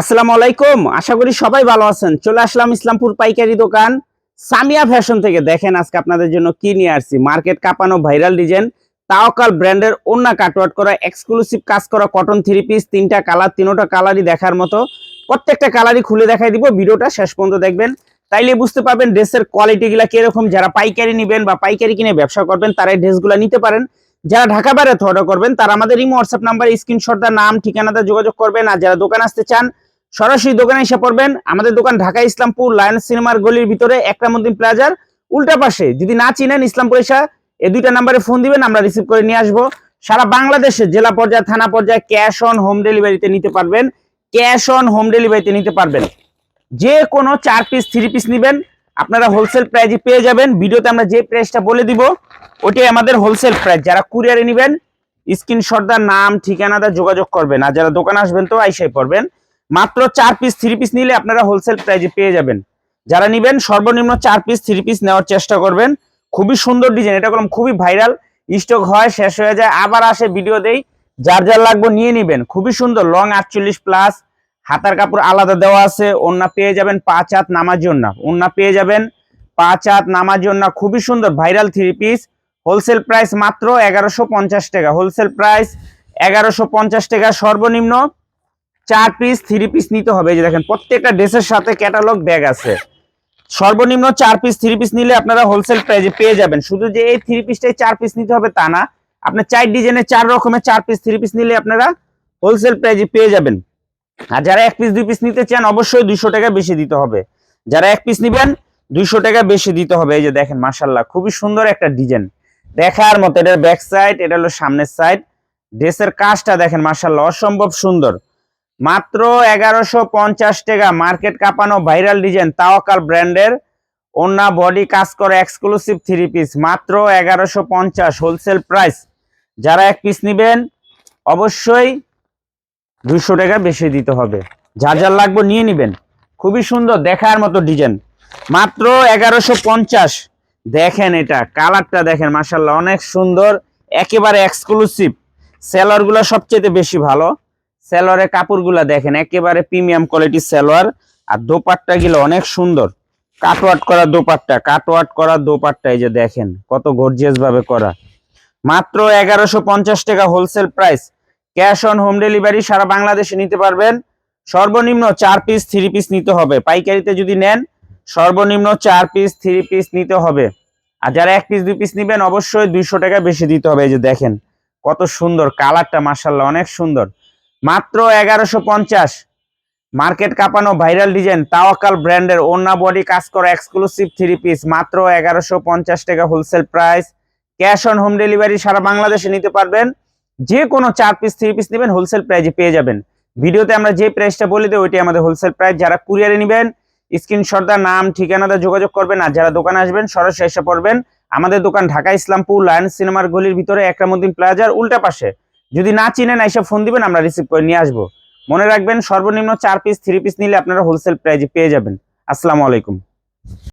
আসসালামু আলাইকুম। আশা করি সবাই ভালো আছেন। চলে আসলাম ইসলামপুর পাইকারি দোকান। সামিয়া ফ্যাশন থেকে দেখেন আজকে আপনাদের জন্য কি নিয়ে আসছি। মার্কেট কাঁপানো ভাইরাল ডিজাইন। তাওকাল ব্র্যান্ডের অন্য কাটওয়ার্ট করা এক্সক্লুসিভ কাজ করা কটন থ্রি পিস তিনটা কালার তিনোটা কালারই দেখার মতো। প্রত্যেকটা কালারই খুলে দেখাই দিব। ভিডিওটা শেষ পর্যন্ত দেখবেন। তাইলে বুঝতে পারবেন ড্রেসের কোয়ালিটিগুলা কীরকম। যারা পাইকারি নেবেন বা পাইকারি কিনে ব্যবসা করবেন, তারা এই ড্রেসগুলো নিতে পারেন। যারা ঢাকা বাইরে অর্ডার করবেন, তারা আমাদের ইমো হোয়াটসঅ্যাপ নাম্বার স্ক্রিনশট দা নাম, ঠিকানাতে যোগাযোগ করবেন। আর যারা দোকান আসতে চান সরাসরি দোকানে এসে পড়বেন। আমাদের দোকান ঢাকা ইসলামপুর লায়ন সিনেমার গলির ভিতরে একরামুদ্দিন প্লাজার উল্টা পাশে। যদি না চিনেন ইসলামপুর এসা এই দুইটা নাম্বারে ফোন দিবেন, আমরা রিসিভ করে নিয়ে আসব। সারা বাংলাদেশে জেলা পর্যায়ে, থানা পর্যায়ে ক্যাশ অন হোম ডেলিভারিতে নিতে পারবেন। ক্যাশ অন হোম ডেলিভারিতে নিতে পারবেন। যে কোনো চার পিস থ্রি পিস নেবেন। আপনারা হোলসেল প্রাইজে পেয়ে যাবেন। ভিডিওতে আমরা যে প্রাইসটা বলে দিব, ওটাই আমাদের হোলসেল প্রাইস যারা কুরিয়ারে নেবেন স্ক্রিনশটদার নাম ঠিকানা ঠিকানাদার যোগাযোগ করবেন। আর যারা দোকান আসবেন তো আইসাই পড়বেন। মাত্র চার পিস থ্রি পিস নিলে আপনারা হোলসেল প্রাইজে পেয়ে যাবেন। যারা নিবেন, সর্বনিম্ন চার পিস থ্রি পিস নেওয়ার চেষ্টা করবেন। খুবই সুন্দর ডিজাইন এটা করলাম খুবই ভাইরাল স্টক হয়, শেষ হয়ে যায়, আবার আসে ভিডিও দেই। যার যার লাগবে নিয়ে নিবেন, খুবই সুন্দর লং আটচল্লিশ প্লাস হাতার কাপড় আলাদা দেওয়া আছে ওন্না পেয়ে যাবেন পাঁচ হাত নামার জন্য। ওন্না পেয়ে যাবেন পাঁচ হাত নামার জন্য, খুবই সুন্দর viral three piece wholesale price মাত্র এগারোশো টাকা। হোলসেল প্রাইস এগারোশো টাকা সর্বনিম্ন। চার পিস থ্রি পিস নিতে হবে। যে দেখেন, প্রত্যেকটা ড্রেসের সাথে ক্যাটালগ ব্যাগ আছে। সর্বনিম্ন চার পিস থ্রি পিস নিলে আপনারা হোলসেল প্রাইজে পেয়ে যাবেন। শুধু যে এই থ্রি পিসটাই চার পিস নিতে হবে তা না। আপনার চার ডিজাইনের চার রকমের চার পিস থ্রি পিস নিলে আপনারা হোলসেল প্রাইজে পেয়ে যাবেন। আর যারা এক পিস দুই পিস নিতে চান, অবশ্যই দুইশো টাকা বেশি দিতে হবে। যারা এক পিস নিবেন, দুইশো টাকা বেশি দিতে হবে। এই যে দেখেন মার্শাল্লাহ খুবই সুন্দর একটা ডিজাইন দেখার মতো, এটার ব্যাক সাইড এটা হলো সামনের সাইড ড্রেসের কাজটা দেখেন মার্শাল্লাহ অসম্ভব সুন্দর। মাত্র এগারোশো পঞ্চাশ টাকা মার্কেট কাঁপানো ভাইরাল ডিজাইন তাওয়াকাল ব্র্যান্ডের। অন্য বডি কাজ করে এক্সক্লুসিভ থ্রি পিস মাত্র এগারোশো পঞ্চাশ হোলসেল প্রাইস যারা এক পিস নেবেন, অবশ্যই দুশো টাকা বেশি দিতে হবে। যার যার লাগবে নিয়ে নিবেন। খুবই সুন্দর দেখার মতো ডিজাইন। মাত্র এগারোশো পঞ্চাশ। দেখেন এটা, কালারটা দেখেন মাসাল্লাহ অনেক সুন্দর, একেবারে এক্সক্লুসিভ সেলারগুলো সবচেয়ে বেশি ভালো। সেলরের কাপড়গুলো দেখেন, একেবারে প্রিমিয়াম কোয়ালিটির সেলোয়ার। আর দোপাট্টা গুলো অনেক সুন্দর। কাটওয়াট করা দোপাট্টা কাটওয়াট করা দোপাট্টা, এই যে দেখেন, কত গর্জিয়াস ভাবে করা। মাত্র এগারোশো পঞ্চাশ টাকা wholesale price cash on home delivery সারা বাংলাদেশে নিতে পারবেন। সর্বনিম্ন চার পিস থ্রি পিস নিতে হবে। পাইকারিতে যদি নেন, সর্বনিম্ন চার পিস থ্রি পিস নিতে হবে। আর যারা এক পিস দুই পিস নেবেন, অবশ্যই দুইশো টাকা বেশি দিতে হবে। এই যে দেখেন, কত সুন্দর কালারটা মার্শাল্লাহ অনেক সুন্দর। মাত্র এগারোশো পঞ্চাশ। মার্কেট কাঁপানো ভাইরাল ডিজাইন তাওয়াকাল ব্র্যান্ডের ওন্না বডি কাজ করা এক্সক্লুসিভ থ্রি পিস মাত্র এগারোশো পঞ্চাশ টাকা wholesale price cash on home delivery সারা বাংলাদেশে নিতে পারবেন। যে কোনো চার পিস থ্রি পিস নেবেন হোলসেল প্রাইজে পেয়ে যাবেন। ভিডিওতে আমরা যে প্রাইসটা বলে দিই ওইটাই আমাদের হোলসেল প্রাইস যারা কুরিয়ারে নেবেন স্ক্রিনশটদার নাম ঠিকানাটা যোগাযোগ করবেন আর যারা দোকানে আসবেন, সরাসরি এসে পড়বেন। আমাদের দোকান ঢাকা ইসলামপুর লায়ন সিনেমার গলির ভিতরে, একরামুদ্দিন প্লাজার উল্টা পাশে। যদি না চিনেন, এসে ফোন দিবেন, আমরা রিসিভ করে নিয়ে আসব। মনে রাখবেন সর্বনিম্ন চার পিস থ্রি পিস নিলে আপনারা হোলসেল প্রাইজে পেয়ে যাবেন। আসসালামু আলাইকুম।